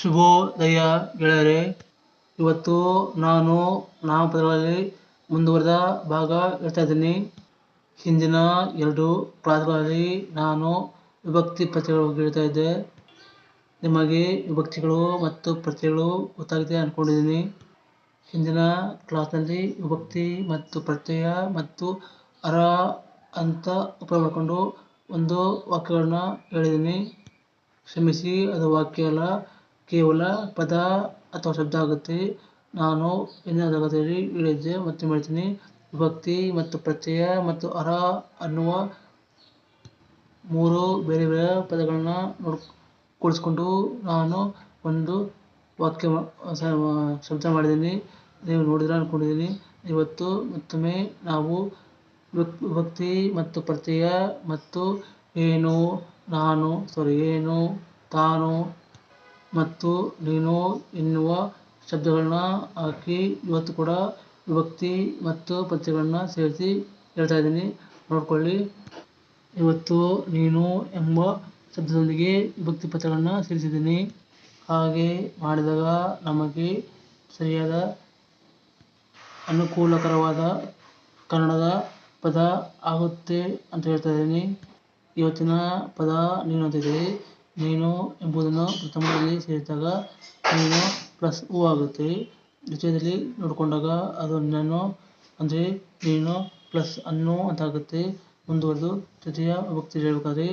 ಶುಭೋದಯ ಗೆಳೆಯರೇ ಇವತ್ತು ನಾನು ನಾಮಪದಗಳಲ್ಲಿ ಮುಂದುವರೆದ ಭಾಗ ಹೇಳ್ತಾ ಇದ್ದೀನಿ. ಹಿಂದಿನ ಎರಡು ಕ್ಲಾಸ್ಗಳಲ್ಲಿ ನಾನು ವಿಭಕ್ತಿ ಪ್ರತ್ಯಯಗಳ ಬಗ್ಗೆ ಹೇಳ್ತಾ ಇದ್ದೆ. ನಿಮಗೆ ವಿಭಕ್ತಿಗಳು ಮತ್ತು ಪ್ರತ್ಯಯಗಳು ಗೊತ್ತಾಗಿದೆ ಅಂದ್ಕೊಂಡಿದ್ದೀನಿ ಹಿಂದಿನ ಕ್ಲಾಸ್ನಲ್ಲಿ ವಿಭಕ್ತಿ ಮತ್ತು ಪ್ರತ್ಯಯ ಮತ್ತು ಅರ ಅಂತ ಉಪಯೋಗ ಮಾಡಿಕೊಂಡು ಒಂದು ವಾಕ್ಯಗಳನ್ನ ಹೇಳಿದ್ದೀನಿ. ಕ್ಷಮಿಸಿ, ಅದು ವಾಕ್ಯ ಅಲ್ಲ. ಕೇವಲ ಪದ ಅಥವಾ ಶಬ್ದ ಆಗುತ್ತೆ. ನಾನು ಹಿಂದಿನ ತರಗತಿಯಲ್ಲಿ ಹೇಳಿದ್ದೆ ಮತ್ತೆ ಹೇಳ್ತೀನಿ. ವಿಭಕ್ತಿ ಮತ್ತು ಪ್ರತ್ಯಯ ಮತ್ತು ಅರ ಅನ್ನುವ ಮೂರು ಬೇರೆ ಬೇರೆ ಪದಗಳನ್ನ ನೋಡ್ ಕೂಡಿಸ್ಕೊಂಡು ನಾನು ಒಂದು ವಾಕ್ಯ ಶಬ್ದ ಮಾಡಿದ್ದೀನಿ. ನೀವು ನೋಡಿದ್ರೆ ಅಂದ್ಕೊಂಡಿದ್ದೀನಿ ಇವತ್ತು ಮತ್ತೊಮ್ಮೆ ನಾವು ವಿಭಕ್ತಿ ಮತ್ತು ಪ್ರತ್ಯಯ ಮತ್ತು ಏನು, ನಾನು ಸಾರಿ ಏನು, ತಾನು ಮತ್ತು ನೀನು ಎನ್ನುವ ಶಬ್ದಗಳನ್ನ ಹಾಕಿ ಇವತ್ತು ಕೂಡ ವಿಭಕ್ತಿ ಮತ್ತು ಪ್ರತ್ಯಯಗಳನ್ನ ಸೇರಿಸಿ ಹೇಳ್ತಾ ಇದ್ದೀನಿ. ನೋಡ್ಕೊಳ್ಳಿ. ಇವತ್ತು ನೀನು ಎಂಬ ಶಬ್ದದೊಂದಿಗೆ ವಿಭಕ್ತಿ ಪ್ರತ್ಯಯಗಳನ್ನ ಸೇರಿಸಿದ್ದೀನಿ. ಹಾಗೆ ಮಾಡಿದಾಗ ನಮಗೆ ಸರಿಯಾದ ಅನುಕೂಲಕರವಾದ ಕನ್ನಡದ ಪದ ಆಗುತ್ತೆ ಅಂತ ಹೇಳ್ತಾ ಇದ್ದೀನಿ. ಇವತ್ತಿನ ಪದ ನೀನು ಅಂತಿದೆ ನೀನು ಎಂಬುದನ್ನು ಪ್ರಥಮದಲ್ಲಿ ಸೇರಿದಾಗ ನೀನು ಪ್ಲಸ್ ಹೂ ಆಗುತ್ತೆ. ದ್ವಿತೀಯದಲ್ಲಿ ನೋಡಿಕೊಂಡಾಗ ಅದು ನಾನು ಅಂದರೆ ನೀನು ಪ್ಲಸ್ ಅನ್ನು ಅಂತ ಆಗುತ್ತೆ ಮುಂದುವರೆದು ತೃತೀಯ ವಿಭಕ್ತಿ ಹೇಳಬೇಕಾದ್ರೆ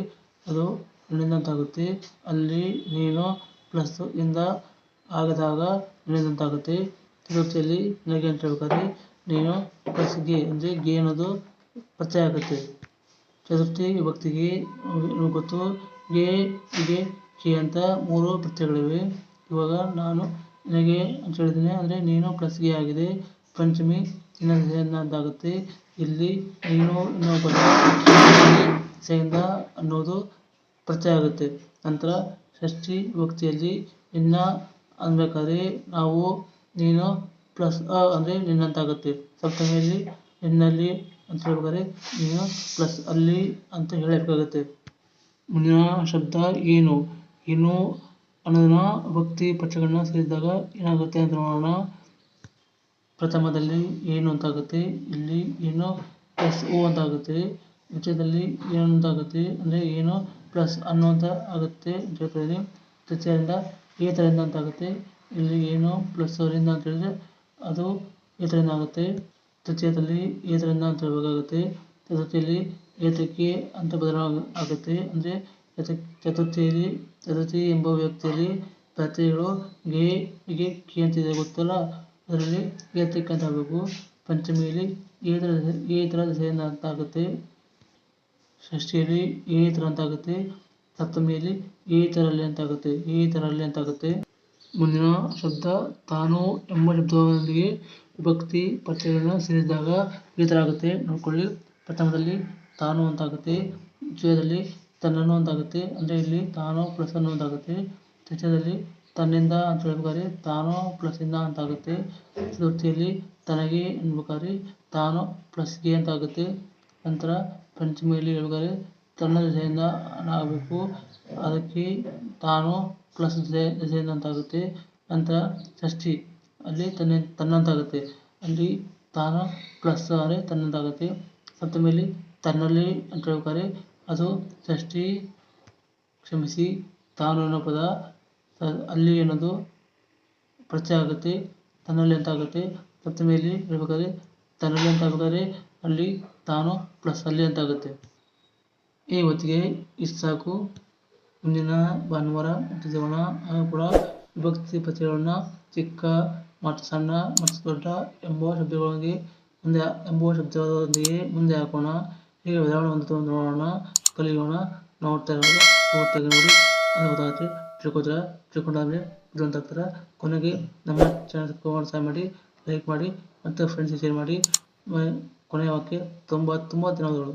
ಅದು ಅಂತಾಗುತ್ತೆ ಅಲ್ಲಿ ನೀನು ಪ್ಲಸ್ ಇಂದ ಆಗದಾಗ ನಿನ್ನಿಂದ ಅಂತಾಗುತ್ತೆ ಚತುರ್ಥಿಯಲ್ಲಿ ನನಗೆ ಅಂತ ಹೇಳ್ಬೇಕಾದ್ರೆ ನೀನು ಪ್ಲಸ್ಗೆ, ಅಂದರೆ ಗೆ ಅನ್ನೋದು ಪತ್ತೆ ಆಗುತ್ತೆ. ಚತುರ್ಥಿ ನಿಮಗೆ ಗೊತ್ತು. ಗೆ ಇದೆ ಕೆ ಅಂತ ಮೂರು ಪ್ರತ್ಯಯಗಳಿವೆ. ಇವಾಗ ನಾನು ನಿನಗೆ ಅಂತ ಹೇಳಿದ್ದೀನಿ ಅಂದರೆ ನೀನು ಪ್ಲಸ್ಗೆ ಆಗಿದೆ. ಪಂಚಮಿ ಇನ್ನೊಂದು ಆಗುತ್ತೆ ಇಲ್ಲಿ ನೀನು ಸೆಯಿಂದ ಅನ್ನೋದು ಪ್ರತ್ಯಯ ಆಗುತ್ತೆ. ನಂತರ ಷಷ್ಠಿ ವಿಭಕ್ತಿಯಲ್ಲಿ ನಿನ್ನ ಅನ್ಬೇಕಾದ್ರೆ ನಾವು ನೀನು ಪ್ಲಸ್ ಅ ಅಂದರೆ ನಿನ್ನಂತಾಗುತ್ತೆ. ಸಪ್ತಮಿಯಲ್ಲಿ ನಿನ್ನಲ್ಲಿ ಅಂತ ಹೇಳ್ಬೇಕಾದ್ರೆ ನೀನು ಪ್ಲಸ್ ಅಲ್ಲಿ ಅಂತ ಹೇಳಬೇಕಾಗುತ್ತೆ. ಮುಂದಿನ ಶಬ್ದ ಏನು? ಏನು ಅನ್ನೋದನ್ನ ಭಕ್ತಿ ಪ್ರತ್ಯಯಗಳನ್ನ ಸೇರಿದಾಗ ಏನಾಗುತ್ತೆ ಅಂತ ನೋಡೋಣ. ಪ್ರಥಮದಲ್ಲಿ ಏನು ಅಂತಾಗುತ್ತೆ? ಇಲ್ಲಿ ಏನು ಪ್ಲಸ್ ಓ ಅಂತ ಆಗುತ್ತೆ ದ್ವಿತೀಯದಲ್ಲಿ ಏನು ಅಂತ ಆಗುತ್ತೆ ಅಂದರೆ ಏನು ಪ್ಲಸ್ ಅನ್ನು ಅಂತ ಆಗುತ್ತೆ ಜೊತೆಯಲ್ಲಿ ಏ ತೃತೀಯದಿಂದ ಈ ಥರದಿಂದ ಅಂತ ಆಗುತ್ತೆ ಇಲ್ಲಿ ಏನು ಪ್ಲಸ್ ಅವರಿಂದ ಅಂತ ಹೇಳಿದ್ರೆ ಅದು ಥರದಿಂದ ಆಗುತ್ತೆ? ತೃತೀಯದಲ್ಲಿ ಏ ಥರದಿಂದ ಅಂತ ಹೇಳಬೇಕಾಗುತ್ತೆ. ಚತುರ್ಥಿಯಲ್ಲಿ ಏತಕ್ಕೆ ಅಂತ ಬದಲಾವಣೆ ಆಗುತ್ತೆ. ಅಂದರೆ ಚತುರ್ಥಿಯಲ್ಲಿ ಚತುರ್ಥಿ ಎಂಬ ವ್ಯಕ್ತಿಯಲ್ಲಿ ಪ್ರತ್ಯಯಗಳು ಗೆ ಗೆ ಕಿ ಅಂತಿದೆ ಗೊತ್ತಲ್ಲ? ಅದರಲ್ಲಿ ಏತಕ್ಕೆ ಅಂತ ಆಗಬೇಕು. ಪಂಚಮಿಯಲ್ಲಿ ಏ ಥರ ಏ ಥರ ಅಂತ ಆಗುತ್ತೆ. ಷಷ್ಠಿಯಲ್ಲಿ ಏ ಥರ ಅಂತ ಆಗುತ್ತೆ. ಸಪ್ತಮಿಯಲ್ಲಿ ಈ ಥರಲ್ಲಿ ಅಂತ ಆಗುತ್ತೆ. ಈ ಥರಲ್ಲಿ ಅಂತ ಆಗುತ್ತೆ. ಮುಂದಿನ ಶಬ್ದ ತಾನು ಎಂಬ ಶಬ್ದದೊಂದಿಗೆ ವಿಭಕ್ತಿ ಪ್ರತ್ಯಯಗಳನ್ನ ಸೇರಿಸಿದಾಗ ಈ ಥರ ಆಗುತ್ತೆ. ನೋಡ್ಕೊಳ್ಳಿ. ಪ್ರಥಮದಲ್ಲಿ ತಾನು ಅಂತಾಗುತ್ತೆ ದ್ವಿತೀಯದಲ್ಲಿ ತನ್ನನ್ನು ಅಂತಾಗುತ್ತೆ ಅಂದರೆ ಇಲ್ಲಿ ತಾನು ಪ್ಲಸ್ ಅನ್ನು ಅಂತಾಗುತ್ತೆ ತೃತೀಯದಲ್ಲಿ ತನ್ನಿಂದ ಅಂತ ಹೇಳ್ಬೇಕಾದ್ರೆ ತಾನು ಪ್ಲಸ್ಸಿಂದ ಅಂತಾಗುತ್ತೆ, ಚತುರ್ಥಿಯಲ್ಲಿ ತನಗೆ ಅನ್ಬೇಕಾದ್ರೆ ತಾನು ಪ್ಲಸ್ಗೆ ಅಂತ ಆಗುತ್ತೆ ನಂತರ ಪಂಚಮಿಯಲ್ಲಿ ಹೇಳ್ಬೇಕಾದ್ರೆ ತನ್ನ ಜೊತೆಯಿಂದ ಆಗಬೇಕು, ಅದಕ್ಕೆ ತಾನು ಪ್ಲಸ್ ಜೊತೆಯಿಂದ ಅಂತಾಗುತ್ತೆ, ನಂತರ ಷಷ್ಠಿ, ಅಲ್ಲಿ ತನ್ನ, ತನ್ನಂತಾಗುತ್ತೆ, ಅಲ್ಲಿ ತಾನು ಪ್ಲಸ್ ಅಂದರೆ ತನ್ನಂತಾಗುತ್ತೆ. ಸಪ್ತಮಿಯಲ್ಲಿ ತನ್ನಲ್ಲಿ ಅಂತ ಹೇಳ್ತಾರೆ ಅದು ಷಷ್ಠಿ ಕ್ಷಮಿಸಿ ತಾನು ಅನ್ನೋ ಪದ ಅಲ್ಲಿ ಅನ್ನೋದು ಪರಿಚಯ ಆಗುತ್ತೆ, ತನ್ನಲ್ಲಿ ಅಂತ ಆಗುತ್ತೆ ಸಪ್ತಮಿಯಲ್ಲಿ ಹೇಳ್ಬೇಕಾದ್ರೆ ತನ್ನಲ್ಲಿ ಅಂತ ಆಗ್ಬೇಕಾದ್ರೆ ಅಲ್ಲಿ ತಾನು ಪ್ಲಸ್ ಅಲ್ಲಿ ಅಂತ ಆಗುತ್ತೆ. ಈ ಹೊತ್ತಿಗೆ ಇಷ್ಟು ಸಾಕು ಮುಂದಿನ ಭಾನುವಾರ ಹಾಗೂ ಕೂಡ ವಿಭಕ್ತಿ ಪ್ರತ್ಯಯಗಳನ್ನ ಚಿಕ್ಕ ಮತ್ತು ಸಣ್ಣ ಮತ್ತು ದೊಡ್ಡ ಎಂಬ ಶಬ್ದಗಳೊಂದಿಗೆ ಮುಂದೆ ಎಂಬುವ ಶಬ್ದದೊಂದಿಗೆ ಮುಂದೆ ಹಾಕೋಣ. ಹೀಗೆ ಬದಲಾವಣೆ ಹೊಂದುತ್ತಾ ನೋಡೋಣ. ಕಲಿಯೋಣ. ನೋಡ್ತಾ ಇರೋದು. ನೋಡ್ತಾ ನೋಡಿ. ಅದು ಗೊತ್ತಾಗುತ್ತೆ ತಿಳ್ಕೊತಾರೆ? ತಿಳ್ಕೊಂಡಾದ್ಮೇಲೆ ಇದು ಅಂತ ಕೊನೆಗೆ ನಮ್ಮ ಚಾನಲ್ ಸಬ್ಸ್ಕ್ರೈಬ್ ಸಹಾಯ ಮಾಡಿ ಲೈಕ್ ಮಾಡಿ ಮತ್ತು ಫ್ರೆಂಡ್ಸಿಗೆ ಶೇರ್ ಮಾಡಿ. ಕೊನೆಯ ವಾಕ್ಯ ತುಂಬ ತುಂಬ ಧನ್ಯವಾದಗಳು